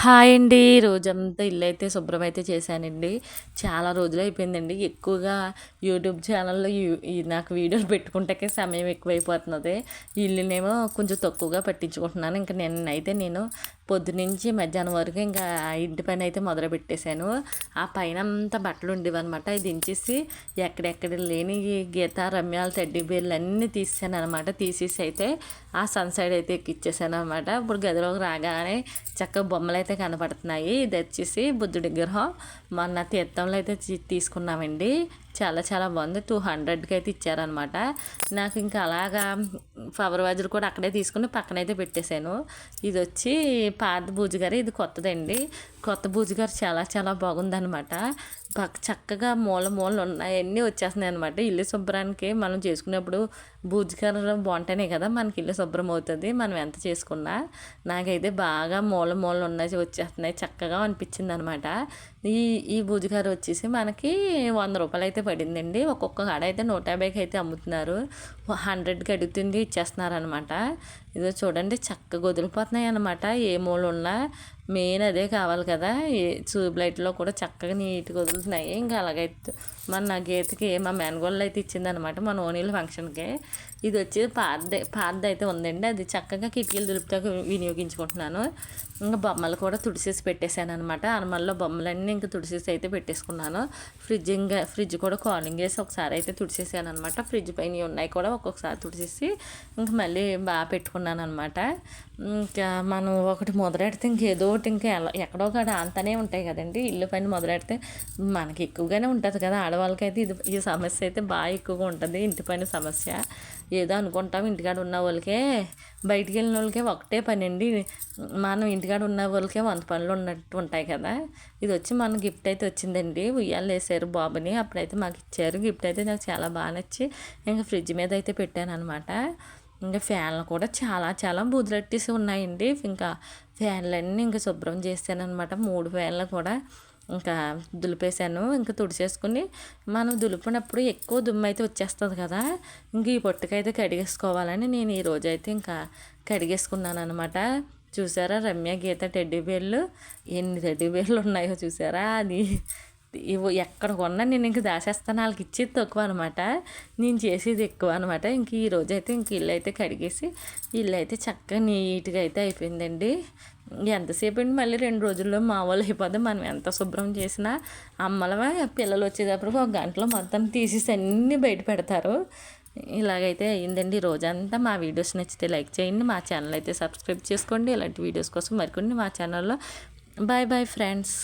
Hi అండి. రోజంతా ఇల్లు అయితే శుభ్రం అయితే చేశానండి. చాలా రోజులు అయిపోయిందండి ఎక్కువగా యూట్యూబ్ ఛానల్లో నాకు వీడియోలు పెట్టుకుంటే సమయం ఎక్కువైపోతున్నది. ఇల్లునేమో కొంచెం తక్కువగా పట్టించుకుంటున్నాను. ఇంకా నిన్నైతే నేను పొద్దునుంచి మధ్యాహ్నం వరకు ఇంకా ఇంటి పని అయితే మొదలు పెట్టేశాను. ఆ పైన అంతా బట్టలు ఉండేవన్నమాట. అది దించేసి ఎక్కడెక్కడ లేని గీత రమ్యాల తెడ్డి బేర్లు అన్నీ తీసాను అనమాట తీసేసి అయితే ఆ సన్ సైడ్ అయితే ఎక్కిచ్చేసాను అనమాట ఇప్పుడు గదిలోకి రాగానే చక్కగా బొమ్మలు అయితే కనపడుతున్నాయి. ఇది వచ్చేసి బుద్ధుడి విగ్రహం. మొన్న తీర్థంలో అయితే తీసుకున్నామండి. చాలా చాలా బాగుంది. టూ హండ్రెడ్కి అయితే ఇచ్చారనమాట నాకు ఇంకా అలాగా ఫ్లవర్ వాజులు కూడా అక్కడే తీసుకుని పక్కనైతే పెట్టేశాను. ఇది వచ్చి పాత బూజుగారు ఇది కొత్తదండి. కొత్త బూజుగారు చాలా చాలా బాగుందనమాట చక్కగా మూల మూలలు ఉన్నాయి అన్నీ వచ్చేస్తున్నాయి అనమాట ఇల్లు శుభ్రానికి మనం చేసుకునేప్పుడు బూజుకర్రలు బాగుంటేనే కదా మనకి ఇల్లు శుభ్రం అవుతుంది మనం ఎంత చేసుకున్నా. నాకైతే బాగా మూల మూలలు ఉన్నాయి వచ్చేస్తున్నాయి చక్కగా అనిపించింది అనమాట ఈ ఈ బూజుగారు వచ్చేసి మనకి వంద రూపాయలు అయితే పడిందండి. ఒక్కొక్క కాడ అయితే నూట యాభైకి అయితే అమ్ముతున్నారు. హండ్రెడ్కి అడుగుతుంది ఇచ్చేస్తున్నారు అనమాట ఇదో చూడండి చక్కగా వదిలిపోతున్నాయి అన్నమాట. ఏ మూల ఉన్నా మెయిన్ అదే కావాలి కదా. ఏ ట్యూబ్ లైట్లో కూడా చక్కగా నీట్గా వదులుతున్నాయి. ఇంకా అలాగైతే మన నా గీతకి మా మేనగోళ్ళు అయితే ఇచ్చిందనమాట మా ఓనీల ఫంక్షన్కి. ఇది వచ్చి పాత పాత అయితే ఉందండి. అది చక్కగా కిటికీలు దులుపుతా వినియోగించుకుంటున్నాను. ఇంకా బొమ్మలు కూడా తుడిసేసి పెట్టేశాను అనమాట అనమల్లో బొమ్మలన్నీ ఇంకా తుడిసేసి అయితే పెట్టేసుకున్నాను. ఫ్రిడ్జ్ ఇంకా ఫ్రిడ్జ్ కూడా కాలింగ్ వేసి ఒకసారి అయితే తుడిసేసాను అనమాట ఫ్రిడ్జ్ పైన ఉన్నాయి కూడా ఒక్కొక్కసారి తుడిసేసి ఇంకా మళ్ళీ బాగా పెట్టుకున్నాను అనమాట ఇంకా మనం ఒకటి మొదలెడితే ఇంకేదో ఒకటి ఇంకా ఎక్కడో కాడ అంతనే ఉంటాయి కదండి. ఇల్లు పైన మొదలెడితే మనకి ఎక్కువగానే ఉంటుంది కదా. ఆడవాళ్ళకైతే ఇది ఈ సమస్య అయితే బాగా ఎక్కువగా ఉంటుంది. ఇంటి పైన సమస్య. ఏదో అనుకుంటాం ఇంటికాడ ఉన్న వాళ్ళకే. బయటికి వెళ్ళిన వాళ్ళకే ఒకటే పని అండి మనం ఇంటికాడ ఉన్న వాళ్ళకే వంద పనులు ఉన్నట్టు ఉంటాయి కదా. ఇది వచ్చి మన గిఫ్ట్ అయితే వచ్చిందండి. ఉయ్యాలు వేసారు బాబుని. అప్పుడైతే మాకు ఇచ్చారు. గిఫ్ట్ అయితే నాకు చాలా బాగా నచ్చి ఇంకా ఫ్రిడ్జ్ మీద అయితే పెట్టాను అనమాట ఇంకా ఫ్యాన్లు కూడా చాలా చాలా బూదులట్టేసి ఉన్నాయండి. ఇంకా ఫ్యాన్లన్నీ ఇంకా శుభ్రం చేశాను అనమాట మూడు ఫ్యాన్లు కూడా. ఇంకా దులిపేశాను. ఇంకా తుడిచేసుకుని మనం దులిపినప్పుడు ఎక్కువ దుమ్ము అయితే వచ్చేస్తుంది కదా. ఇంక ఈ పొట్టుకైతే కడిగేసుకోవాలని నేను ఈ రోజైతే ఇంకా కడిగేసుకున్నాను అనమాట చూసారా రమ్య గీత టెడ్డీ బేర్లు ఎన్ని టెడ్డీ బేర్లు ఉన్నాయో చూసారా? అది ఇవి ఎక్కడ కొన్నా నేను ఇంక దాచేస్తాను వాళ్ళకి ఇచ్చేది తక్కువ అనమాట నేను చేసేది ఎక్కువ అనమాట ఇంక ఈ రోజు అయితే ఇంక ఇల్లు అయితే కడిగేసి ఇల్లు అయితే చక్కగా నీట్గా అయితే అయిపోయిందండి. ఎంతసేపు అండి మళ్ళీ రెండు రోజుల్లో మా వాళ్ళు అయిపోతే మనం ఎంత శుభ్రం చేసినా అమ్మలమే పిల్లలు వచ్చేటప్పుడు ఒక గంటలో మొత్తం తీసేసి అన్నీ బయట పెడతారు. ఇలాగైతే అయ్యిందండి. రోజంతా మా వీడియోస్ నచ్చితే లైక్ చేయండి మా ఛానల్ అయితే సబ్స్క్రైబ్ చేసుకోండి. ఇలాంటి వీడియోస్ కోసం మరికొన్ని మా ఛానల్లో. Bye bye friends.